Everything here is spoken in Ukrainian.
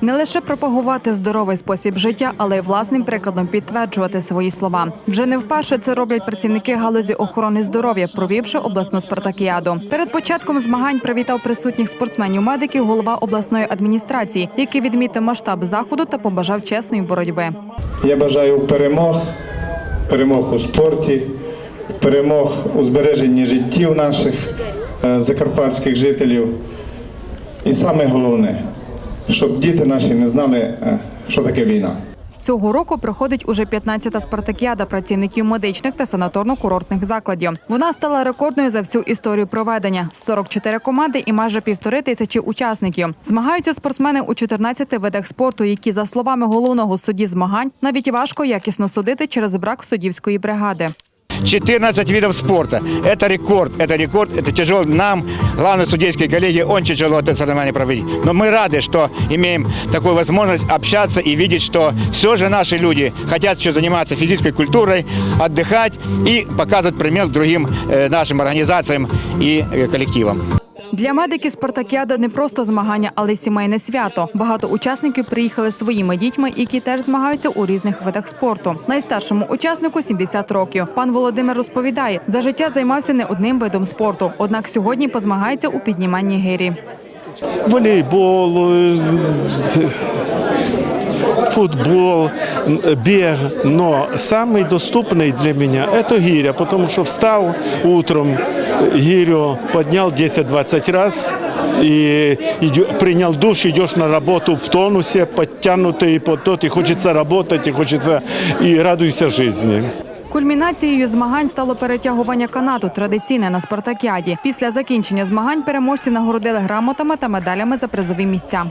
Не лише пропагувати здоровий спосіб життя, але й власним прикладом підтверджувати свої слова. Вже не вперше це роблять працівники галузі охорони здоров'я, провівши обласну спартакіаду. Перед початком змагань привітав присутніх спортсменів-медиків голова обласної адміністрації, який відмітив масштаб заходу та побажав чесної боротьби. Я бажаю перемог, перемог у спорті, перемог у збереженні життів наших е, закарпатських жителів. І саме головне, щоб діти наші не знали, е, що таке війна. Цього року проходить уже 15-та спартакіада працівників медичних та санаторно-курортних закладів. Вона стала рекордною за всю історію проведення: 44 команди і майже півтори тисячі учасників. Змагаються спортсмени у 14 видах спорту, які, за словами головного судді змагань, навіть важко якісно судити через брак суддівської бригади. 14 видов спорта. Это рекорд, это рекорд, это тяжело нам, главной судейской коллегии, очень тяжело это соревнование проводить. Но мы рады, что имеем такую возможность общаться и видеть, что все же наши люди хотят еще заниматься физической культурой, отдыхать и показывать пример другим э, нашим организациям и э, коллективам. Для медиків спартакіада не просто змагання, але й сімейне свято. Багато учасників приїхали зі своїми дітьми, які теж змагаються у різних видах спорту. Найстаршому учаснику 70 років. Пан Володимир розповідає, за життя займався не одним видом спорту. Однак сьогодні позмагається у підніманні гирі. волейбол, э, т- футбол, м, бег. Но самый доступный для меня – это гиря, потому что встал утром, гирю поднял 10-20 раз, и принял душ, идешь на работу в тонусе, подтянутый под тот, и хочется работать, и хочется, и радуйся жизни. Кульмінацією змагань стало перетягування канату, традиційне на спартакіаді. Після закінчення змагань переможці нагородили грамотами та медалями за призові місця.